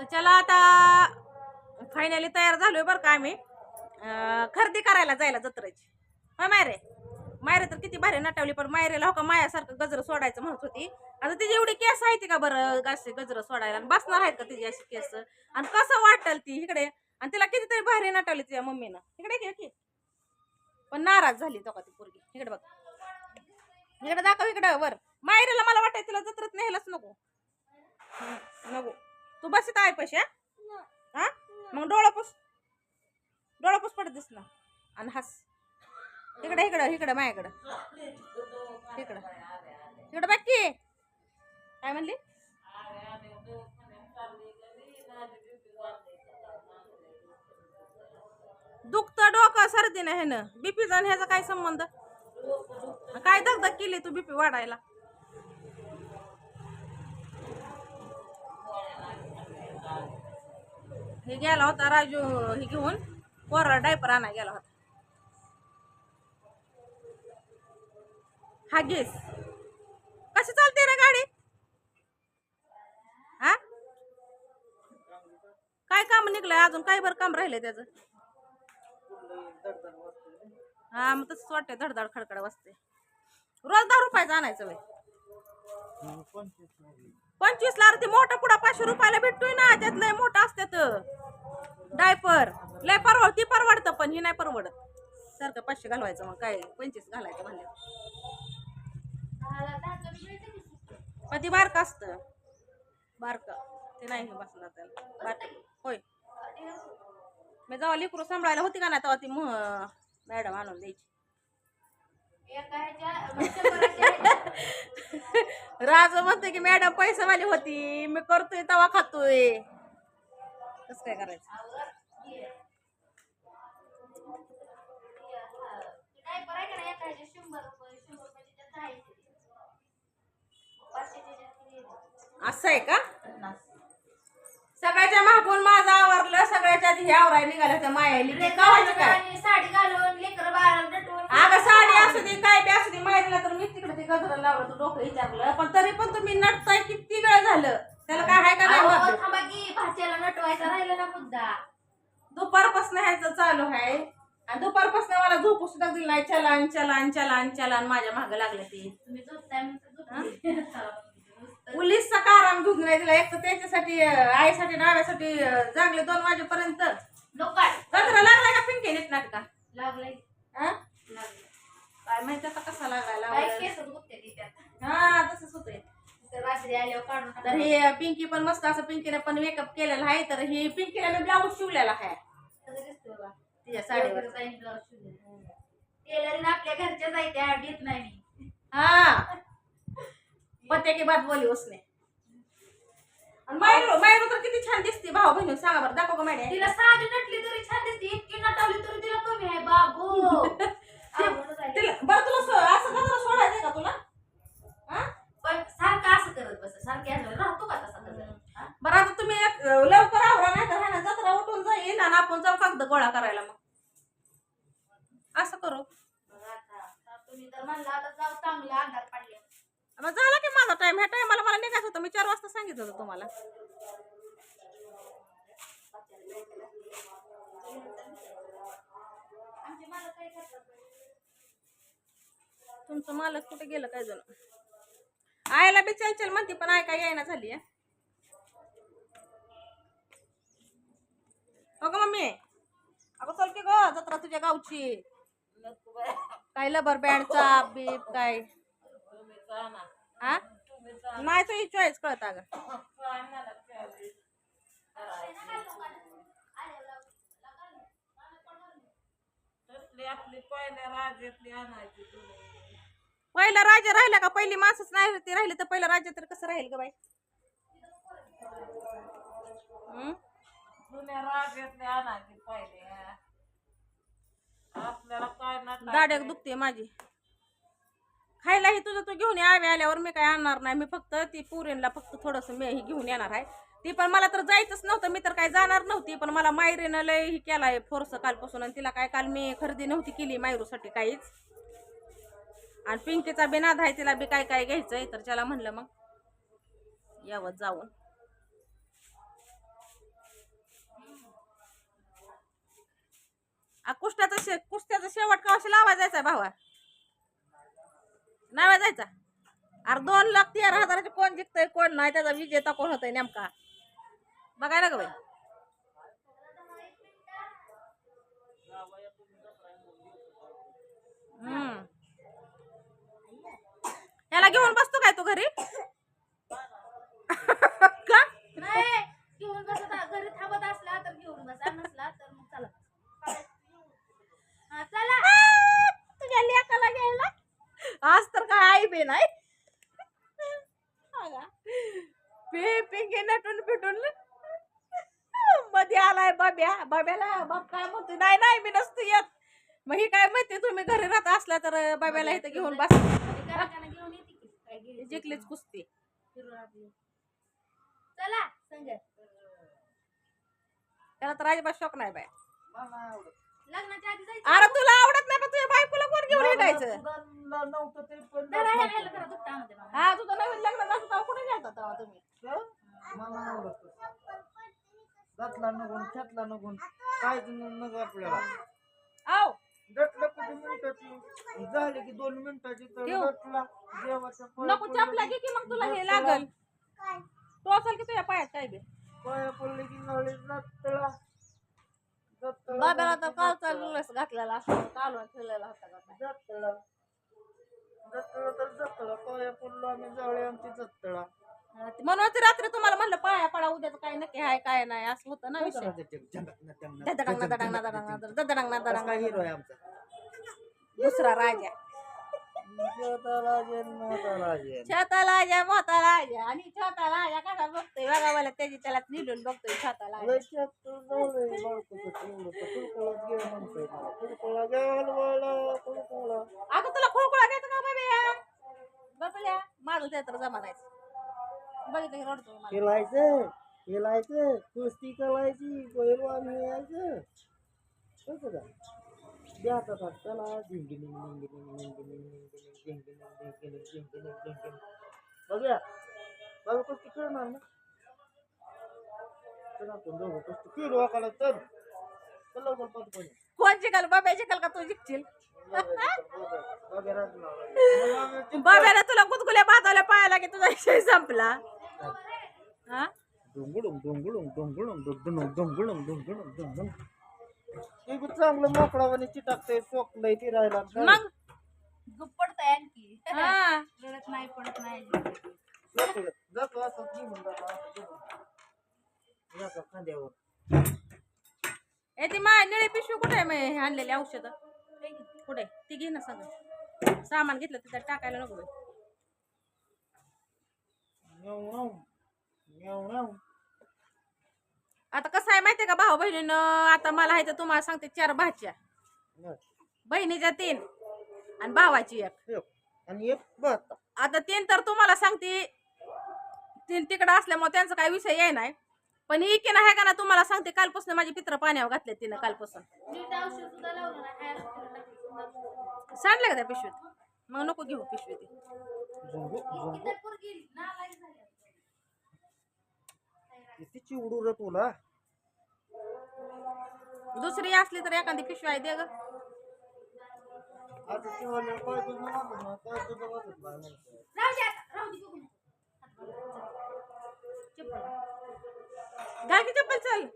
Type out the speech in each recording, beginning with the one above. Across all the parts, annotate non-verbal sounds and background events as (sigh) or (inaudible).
तर चला आता फायनली तयार झालो आहे बरं का आम्ही. खरेदी करायला जायला जत्रेची. होय मायरे? मायरे तर किती भारी नटावली पण मायरेला हो का मायासारखं गजरं सोडायचं म्हणत होती. आता तिची एवढी केस आहे ती का बरं असे गजरं सोडायला? आणि बसणार आहेत का तिची अशी केस? आणि कसं वाटेल ती इकडे? आणि तिला कितीतरी भारी नटवली तिच्या मम्मीनं. इकडे घे की. पण नाराज झाली तो का ती पोरगी. इकडे बघ. इकडे दाखव इकडे वर. मायरेला मला वाटायचं तिला जत्रत न्यायलाच नको. नको. तू बस आहे पैसे हा? मग डोळा पुस डोळा पुस पडत दिस ना. आणि हस. इकडं इकडं इकडं माझ्याकडं. इकडं. इकडं बाकी काय म्हणली? दुखतं डोकं सर्दीनं ह्यानं. बीपीचा आणि ह्याचा काय संबंध? काय दगदग केली तू बीपी वाढायला? हे गेला होता राजू हे घेऊन. पोरा डायपर आणा गेला होता. हा गेस कशी चालते रे गाडी? हा? काय काम निघलंय? अजून काय बरं काम राहिलंय त्याचं? हा मग तसंच वाटतंय धडधड खडखड वाजते रोज दहा रुपयाचं आणायचं वय पंचवीस ला ते मोठा पुढा पाचशे रुपयाला भेटतोय ना त्यात लय मोठा असत्यात. डायपर. लय परवड ती परवडतं पण ही नाही परवडत. सारखं पाचशे घालवायचं मग काय पंचवीस घालायचं म्हणलं. पण ती बारकं असतं. बारकं. ते नाही हे बसणार त्याला बारक. होय. मी जेव्हा लेकरू सांभाळायला होती का ना तेव्हा ती मॅडम आणून द्यायची. राज म्हणते की मॅडम पैसेवाली होती मी करतोय तवा खातोय. कसं काय करायचं? असं आहे का? सगळ्याच्या मागून माझं आवरलं सगळ्याच्या आधी हे आवरायला निघालं त्या मायाली. कवायचं काय? साडी घालून लेकर बाळाला नटवून अगं साडी असू दे काय बी असू दे माहितीला तर मी गजरा लावलं तर डोकं विचारलं पण तरी पण तुम्ही नटताय किती वेळ झालं? त्याला काय आहे का नाही अहो, वाटत? थांबा की भाच्याला नटवायचा राहिला ना मुद्दा. दुपारपासून ह्याचं चालू आहे. आणि दुपारपासून मला झोपू सुद्धा दिली नाही. चलान चलान चलान चलान माझ्या मागं लागले ते. तुम्ही झोपताय म्हणून तर झोपते. (laughs) पोलीसचा काराम झोप नाही दिला. एक तर त्याच्यासाठी अं, आईसाठी डाव्यासाठी जागले दोन वाजेपर्यंत. लोकाड गजरा लागलाय का पिंके नीट नाटका? लागलंय काय माहिती आता कसा लागायला काय लागला. केस दुखते ती त्यात हा तसंच होतंय तर रात्री आल्यावर काढून तर. हे पिंकी पण मस्त असं पिंकीने पण मेकअप केलेला आहे तर ही पिंकीला मी ब्लाऊज शिवलेला आहे? तिच्या साडीवर. आपल्या नाही. मी हा. पत्ते की बात बोली उसने. मायरू मायरू तर किती छान दिसते. भाऊ बहिणी सांगा बरं दाखव का मॅडम तिला साडी नटली तरी छान दिसते. इतकी नटवली तरी तिला कमी आहे बाबू. (laughs) तिला बरं तुला असं गजरा सोडायचंय का तुला? करत बस सारखे राहतो का तसा बरं आता तुम्ही एक, अं, लवकर आवरा नाही तर ना जत्रा उठून जाईल आणि आपण जाऊ कागद गोळा करायला मग. असं करू. मग आता आता तुम्ही तर म्हणला आता जाऊ अंधार पडले मग झाला की माझा टाइम ह्या टायमाला मला निघायचं होतं मी चार वाजता सांगितलं होतं तुम्हाला. आमचे मला काय करतात तुमचं मालक कुठे गेलं काय जण आयला बी चल चल म्हणते पण ऐका यायना झाली आहे. हो. ग मम्मी अगं चल की ग जत्रा तुझ्या गावची. काय लबर बँडचा बीप काय? हा? नाही तुझी चॉईस कळत अगं. पहिला राज्य राहिला का? पहिली माणसंच नाही ते राहिले तर पहिलं राज्य तर कसं राहील ग बाई? एक दुखते माझी. खायला ही तुझं तू घेऊन यावे आल्यावर मी काय आणणार नाही. मी फक्त ती पुरीला फक्त थोडस मी ही घेऊन येणार आहे. ती पण मला तर जायचंच नव्हतं मी तर काय जाणार नव्हती पण मला मायरीनं लय ही केलाय फोर्स कालपासून. आणि तिला काय काल मी खरेदी नव्हती केली मायरूसाठी काहीच. आणि पिंकीचा बिना नाद आहे तिला बी काय काय घ्यायचंय तर त्याला म्हणलं मग यावं जाऊन. कुष्ट्याचा शे कुस्त्याचा शेवट का अशी लावा जायचा भावा? नावा जायचा? अरे दोन लाख तेरा हजाराचे कोण जिंकतय कोण नाही त्याचा विजेता कोण होतय नेमका? बघायला का बाई? हम्म. घरी (coughs) का? नाही घेऊन बसत घरी थांबत असला तर घेऊन बसा. नसला तर मग चला. हा, चला. आ, तुझ्या लेकाला घ्यायला? आज तर काय आई बे नाही. पे पिंके नटून पिटून मध्ये आलाय बाब्या. बाब्याला बाप काय म्हणतो नाही नाही मी नसतो येत. मग ही काय माहिती? तुम्ही घरी राहत असला तर बाब्याला इथं घेऊन बस घराकडे घेऊन येते की काय गेली जिंकलीच कुस्ती. फिरून आपली चला संग त्याला तर अजिबात शोक नाही बाय लग्नाच्या आधी जायचं. अरे तुला आवडत नाही पण तुझ्या बायकोला कोण घेऊन हिंडायचं? नव्हतं तरी पण जरा ह्याला ह्याला जरा दुखता आणते मला. हा तुझं नवीन लग्न झालं तेव्हा कुठे गेलता तेव्हा तुम्ही? मला आवडत. दातला नगून खेतला नगून काय नग आपल्याला. आव झाली की दोन मिनिटाची तर ठेव. दटला देवाच्या पाया नको पडलं चापला घे की मग तुला हे लागल. तो असेल की तुझ्या पायात काय बे? पाया पडले की नळी दटला दटला बाब्याला तर काल चालू घातलेला असं कालून ठेवलेला होता का काय. तर पाया पडलो आम्ही जाळे आमची हा, ते रात्री तुम्हाला म्हणलं पाया पडा उद्याचं काय नक्की आहे काय नाही. असं होतं ना विषय. ददडंग ददडंग ददडंग ददडंग ददडंग हिरो आहे आमचा? दुसरा राजा छोटा राजेन मोठा राजेन राजा मोठा राजा आणि छोटा राजा कसा बघतोय? बघा मला त्याची त्याला निडून बघतोय छोटा राजा अगं तुला खोकळा घ्यायचं का बाबा बाबल्या माझं ते तर जमा जायचं बघितलं की रडतो मला. खेळायचं खेळायचं कुस्ती करायची पैलवान मिळायचं कसं का द्या आता हात. चला झिंगिनिंग, झिंगिनिंग, झिंगिनिंग, झिंगिनिंग, झिंगिनिंग, झिंगिनिंग, झिंगिनिंग, झिंगिनिंग. बघूया बाबा कुस्ती खेळणार ना चला आपण दोघं कुस्ती खेळू आकाला तर चल लवकर पटकन. कोण जिंकल बाबा जिंकल का तू जिंकशील बाबा राजनाव. बाब्याला तुला गुदगुल्या बाजावल्या पायाला की तुझा विषय संपला हा डोंगुडुंग डोंगुडुंग डोंगुडुंग डोंगुडुंग डोंगुडुंग डोंगुडुंग डोंगुडुंग बी चांगलं मोकळावाने चिटाकतंय सोकलंय ते राहिला. मग? दुप्पटतंय आणखी. हा. रडत नाही पडत नाही. सोकलं. जातो असं घेऊन जातो, असं घेऊन. याचा खांद्यावर. ए ती माय निळी पिशवी कुठे आहे? मी आणलेली औषध. कुठे? ती घे ना सगळं. सामान घेतलं तिथं टाकायला नको बाई. आता कसं आहे माहितीये का भाऊ बहिणीनं आता मला आहे तर तुम्हाला सांगते चार भाच्या. बहिणीच्या तीन आणि भावाची एक. आणि एक आता तीन तर तुम्हाला सांगते तीन तिकडं असल्यामुळे त्यांचा काही विषय आहे नाही पण ही की नाही का ना तुम्हाला सांगते कालपासून माझी पित्र पाण्यावर घातले तिनं कालपासून. सांडलं का त्या पिशवीत मग नको घेऊ पिशवी ती झुंगू झुंगू इथं पोरगी नालायक झाली. किती चिवडू रे तुला दुसरी असली तर एखादी पिशवी आहे दे ग आता चिवडलं काय तुझं वाटत नाही काय तुझं वाटत नाही म्हणतोय. राहू दे आता, राहू दे बघू नका. चप्पल. घाल की चप्पल चल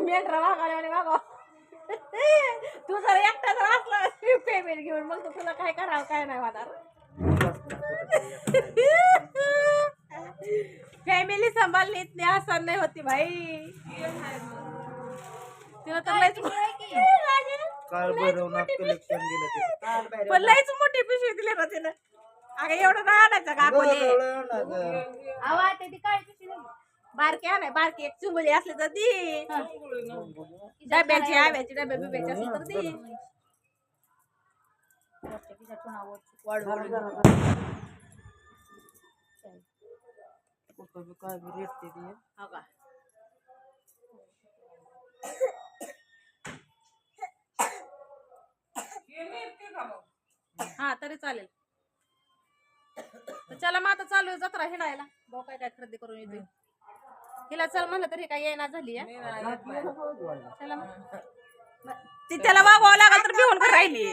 मेंढरा वागायला वागा तू जर एकटा जर असला पेमेंट घेऊन मग तर तुला काय करावं काय नाही होणार सांभाळली इतनी आसान नाही होती भाई. पण. लयच मोठी पिशवी दिली ना तिनं. अगं एवढं नाही आणायचं का आपण. बारकी आणाय बारकी एक चुंबली असली तर ती. डब्याची आव्याची डब्या बिब्याची असली तर ती. वाढ- झालं, वाढ- झालं, झालं. कुठं बी काय बी रेटते ती हो का? हा तरी चालेल. तर चला मग आता चालू आहे जत्रा हिंडायला. भाऊ काय काय खरेदी करून येते हिला चल म्हणलं तरी काय येणार झाली आहे. चला मग. ती त्याला वागवावं लागल तर भिवून राहिली.